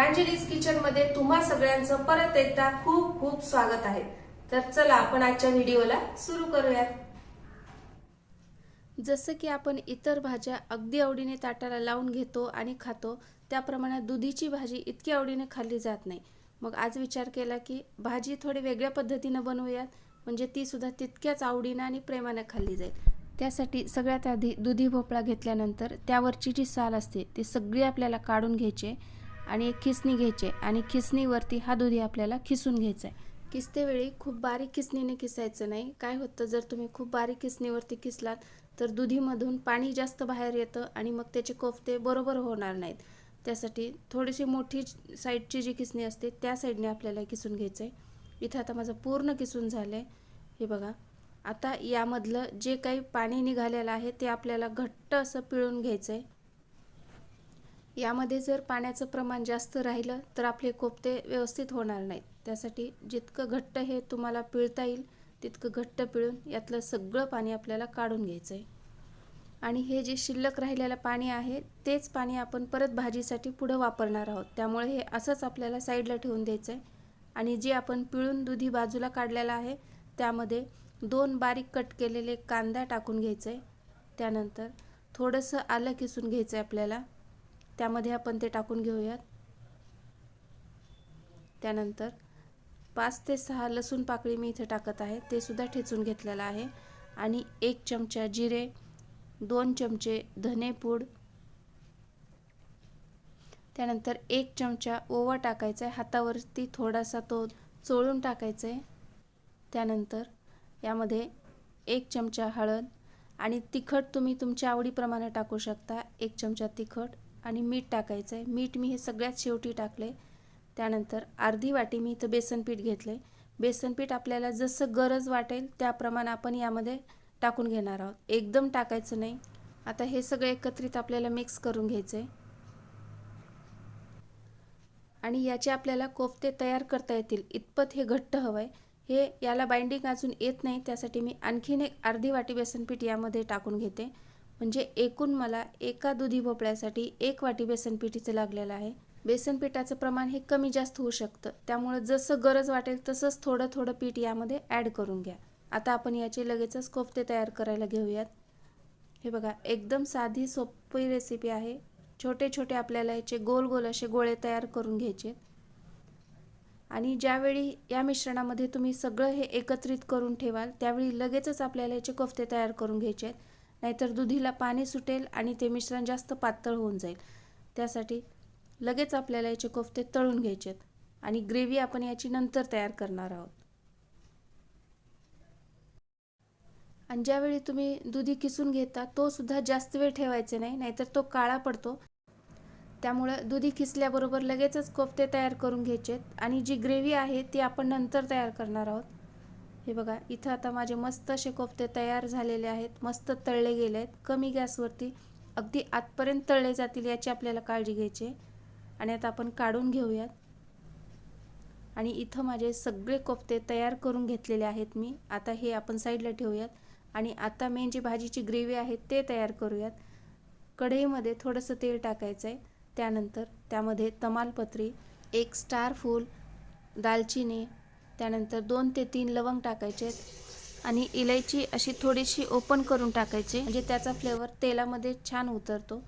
प्रांजलीज किचनमध्ये तुम्हा सगळ्यांचं परत एकदा खूप खूप स्वागत आहे. तर चला आपण आजच्या व्हिडिओला सुरू करूयात. जसं की आपण इतर भाज्या अगदी आवडीने ताटाला लावून घेतो आणि खातो त्याप्रमाणे दुधीची भाजी इतकी आवडीने खाल्ली जात नाही. मग आज विचार केला की भाजी थोडी वेगळ्या पद्धतीनं बनवूयात म्हणजे ती सुद्धा तितक्याच आवडीनं आणि प्रेमानं खाल्ली जाईल. त्यासाठी सगळ्यात आधी दुधी भोपळा घेतल्यानंतर त्यावरची जी साल असते ती सगळी आपल्याला काढून घ्यायची आणि एक खिसणी घ्यायची आणि खिसणीवरती हा दुधी आपल्याला खिसून घ्यायचा आहे. किसतेवेळी खूप बारीक किसणीने किसायचं नाही. काय होतं जर तुम्ही खूप बारीक किसणीवरती किसलात तर दुधीमधून पाणी जास्त बाहेर येतं आणि मग त्याचे कोफते बरोबर होणार नाहीत. त्यासाठी थोडीशी मोठी साईडची जी किसणी असते त्या साईडने आपल्याला किसून घ्यायचं आहे. इथं आता माझं पूर्ण किसून झालं आहे हे बघा. आता यामधलं जे काही पाणी निघालेलं आहे ते आपल्याला घट्ट असं पिळून घ्यायचं आहे. यामध्ये जर पाण्याचं प्रमाण जास्त राहिलं तर आपले कोपते व्यवस्थित होणार नाहीत. त्यासाठी जितकं घट्ट हे तुम्हाला पिळता येईल तितकं घट्ट पिळून यातलं सगळं पाणी आपल्याला काढून घ्यायचं आहे आणि हे जे शिल्लक राहिलेलं पाणी आहे तेच पाणी आपण परत भाजीसाठी पुढं वापरणार आहोत. त्यामुळे हे असंच आपल्याला साईडला ठेवून द्यायचं आहे आणि जे आपण पिळून दुधी बाजूला काढलेलं आहे त्यामध्ये दोन बारीक कट केलेले कांदा टाकून घ्यायचं आहे त्यानंतर थोडंसं आलं किसून घ्यायचं आहे आपल्याला. त्यामध्ये आपण ते टाकून घेऊयात. त्यानंतर पाच ते सहा लसूण पाकळी मी इथे टाकत आहे. ते सुद्धा ठेचून घेतलेलं आहे. आणि एक चमचा जिरे दोन चमचे धनेपूड त्यानंतर एक चमचा ओवा टाकायचा आहे. हातावरती थोडासा तो चोळून टाकायचा आहे. त्यानंतर यामध्ये एक चमचा हळद आणि तिखट तुम्ही तुमच्या आवडीप्रमाणे टाकू शकता. एक चमचा तिखट. आणि मीठ टाकायचं आहे मीठ मी हे सगळ्यात शेवटी टाकले त्यानंतर अर्धी वाटी मी इथं बेसनपीठ घेतले बेसनपीठ आपल्याला जसं गरज वाटेल त्याप्रमाणे आपण यामध्ये टाकून घेणार आहोत. एकदम टाकायचं नाही. आता हे सगळं एकत्रित आपल्याला मिक्स करून घ्यायचं आहे आणि याचे आपल्याला कोफ्ते तयार करता येतील. इतपत हे घट्ट हवं आहे हे याला बाइंडिंग अजून येत नाही. त्यासाठी मी आणखीन एक अर्धी वाटी बेसनपीठ यामध्ये टाकून घेते. म्हणजे एकूण मला एका दुधी भोपळ्यासाठी एक वाटी बेसन पिठीचं लागलेलं आहे. बेसन पिठाचं प्रमाण हे कमी जास्त होऊ शकतं. त्यामुळं जसं गरज वाटेल तसंच थोडं थोडं पीठ यामध्ये ॲड करून घ्या. आता आपण याचे लगेचच कोफ्ते तयार करायला घेऊयात. हे बघा एकदम साधी सोपी रेसिपी आहे. छोटे छोटे आपल्याला याचे गोल गोल असे गोळे तयार करून घ्यायचे. आणि ज्यावेळी या मिश्रणामध्ये तुम्ही सगळं हे एकत्रित करून ठेवाल त्यावेळी लगेचच आपल्याला याचे कोफ्ते तयार करून घ्यायचे आहेत. नाहीतर दुधीला पाणी सुटेल आणि ते मिश्रण जास्त पातळ होऊन जाईल. त्यासाठी लगेच आपल्याला याचे कोफ्ते तळून घ्यायचे आहेत आणि ग्रेव्ही आपण याची नंतर तयार करणार आहोत. आणि ज्यावेळी तुम्ही दुधी किसून घेता तो सुद्धा जास्त वेळ ठेवायचे नाही नाहीतर तो काळा पडतो. त्यामुळं दुधी किसल्याबरोबर लगेचच कोफ्ते तयार करून घ्यायचे आणि जी ग्रेव्ही आहे ती आपण नंतर तयार करणार आहोत. हे बघा इथं आता माझे मस्त असे कोफ्ते तयार झालेले आहेत मस्त तळले गेले आहेत कमी गॅसवरती अगदी आतपर्यंत तळले जातील याची आपल्याला काळजी घ्यायची आणि आता आपण काढून घेऊयात. आणि इथं माझे सगळे कोफ्ते तयार करून घेतलेले आहेत मी. आता हे आपण साईडला ठेवूयात. आणि आता मेन जी भाजीची ग्रेव्ही आहे ते तयार करूयात. कढईमध्ये थोडंसं तेल टाकायचं आहे त्यानंतर त्यामध्ये तमालपत्री एक स्टार फूल दालचिनी त्यानंतर दोन ते तीन लवंग टाकायचे आहेत. आणि इलायची अशी थोडीशी ओपन करून टाकायची. म्हणजे त्याचा फ्लेवर तेलामध्ये छान उतरतो.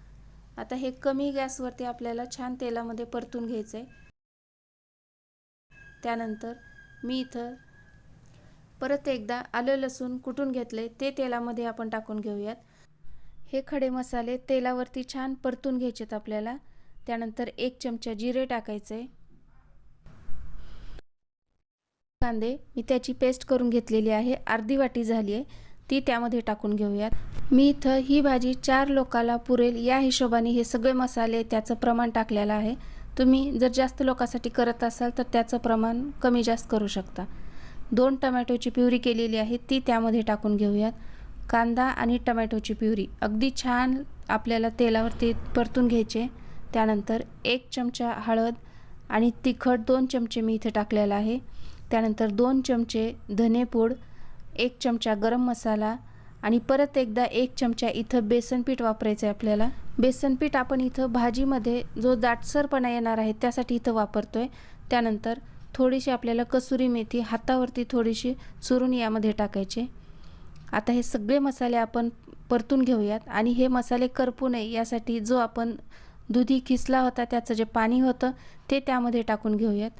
आता हे कमी गॅसवरती आपल्याला छान तेलामध्ये परतून घ्यायचं आहे. त्यानंतर मी इथं परत एकदा आलं लसूण कुटून घेतले ते तेलामध्ये आपण टाकून घेऊयात. हे खडे मसाले तेलावरती छान परतून घ्यायचेत आपल्याला. त्यानंतर एक चमचा जिरे टाकायचे. कांदे मी त्याची पेस्ट करून घेतलेली आहे. अर्धी वाटी झाली आहे. ती त्यामध्ये टाकून घेऊयात. मी इथं ही भाजी चार लोकाला पुरेल. या हिशोबाने हे सगळे मसाले त्याचं प्रमाण टाकलेलं आहे. तुम्ही जर जास्त लोकांसाठी करत असाल तर त्याचं प्रमाण कमी जास्त करू शकता. दोन टमॅटोची प्युरी केलेली आहे. ती त्यामध्ये टाकून घेऊयात. कांदा आणि टमॅटोची प्युरी. अगदी छान आपल्याला तेलावरती परतून घ्यायचे. त्यानंतर एक चमचा हळद आणि तिखट दोन चमचे मी इथे टाकलेला आहे. त्यानंतर दोन चमचे धनेपूड एक चमचा गरम मसाला आणि परत एकदा एक चमचा इथं बेसनपीठ वापरायचं आहे आपल्याला. बेसनपीठ आपण इथं भाजीमध्ये जो दाटसरपणा येणार आहे त्यासाठी इथं वापरतो आहे त्यानंतर थोडीशी आपल्याला कसुरी मेथी हातावरती थोडीशी चुरून यामध्ये टाकायचे. आता हे सगळे मसाले आपण परतून घेऊयात आणि हे मसाले करपू नये यासाठी जो आपण दुधी किसला होता त्याचं जे पाणी होतं ते त्यामध्ये टाकून घेऊयात.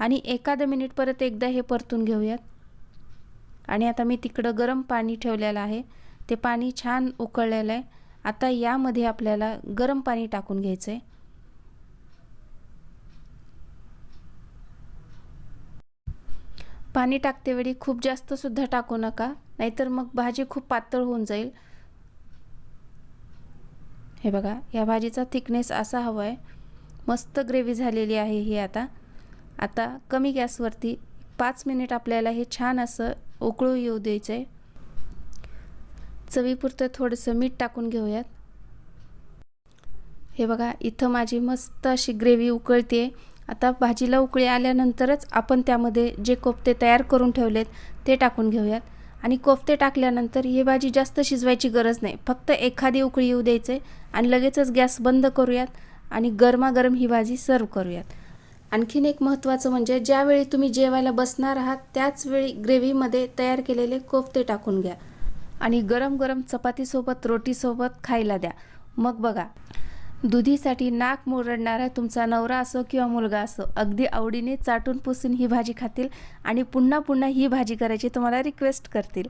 आणि एखादं मिनिट परत एकदा हे परतून घेऊयात. आणि आता मी तिकडं गरम पाणी ठेवलेलं आहे. ते पाणी छान उकळलेलं आहे. आता यामध्ये आपल्याला गरम पाणी टाकून घ्यायचं आहे पाणी टाकतेवेळी खूप जास्तसुद्धा टाकू नका नाहीतर मग भाजी खूप पातळ होऊन जाईल. हे बघा या भाजीचा थिकनेस असा हवा आहे. मस्त ग्रेव्ही झालेली आहे ही आता. आता कमी गॅसवरती पाच मिनिट आपल्याला हे छान असं उकळू येऊ द्यायचं आहे चवीपुरतं थोडंसं मीठ टाकून घेऊयात. हे बघा इथं माझी मस्त अशी ग्रेव्ही उकळते. आता भाजीला उकळी आल्यानंतरच आपण त्यामध्ये जे कोफ्ते तयार करून ठेवलेत ते टाकून घेऊयात. आणि कोफ्ते टाकल्यानंतर ही भाजी जास्त शिजवायची गरज नाही. फक्त एखादी उकळी येऊ द्यायचे आणि लगेचच गॅस बंद करूयात आणि गरमागरम ही भाजी सर्व करूयात. आणखीन एक महत्त्वाचं म्हणजे ज्यावेळी तुम्ही जेवायला बसणार आहात त्याचवेळी ग्रेव्हीमध्ये तयार केलेले कोफ्ते टाकून घ्या. आणि गरम गरम चपातीसोबत रोटीसोबत खायला द्या. मग बघा दुधीसाठी नाक मुरडणारा तुमचा नवरा असो किंवा मुलगा असो अगदी आवडीने चाटून पुसून ही भाजी खातील आणि पुन्हा पुन्हा ही भाजी करायची तुम्हाला रिक्वेस्ट करतील.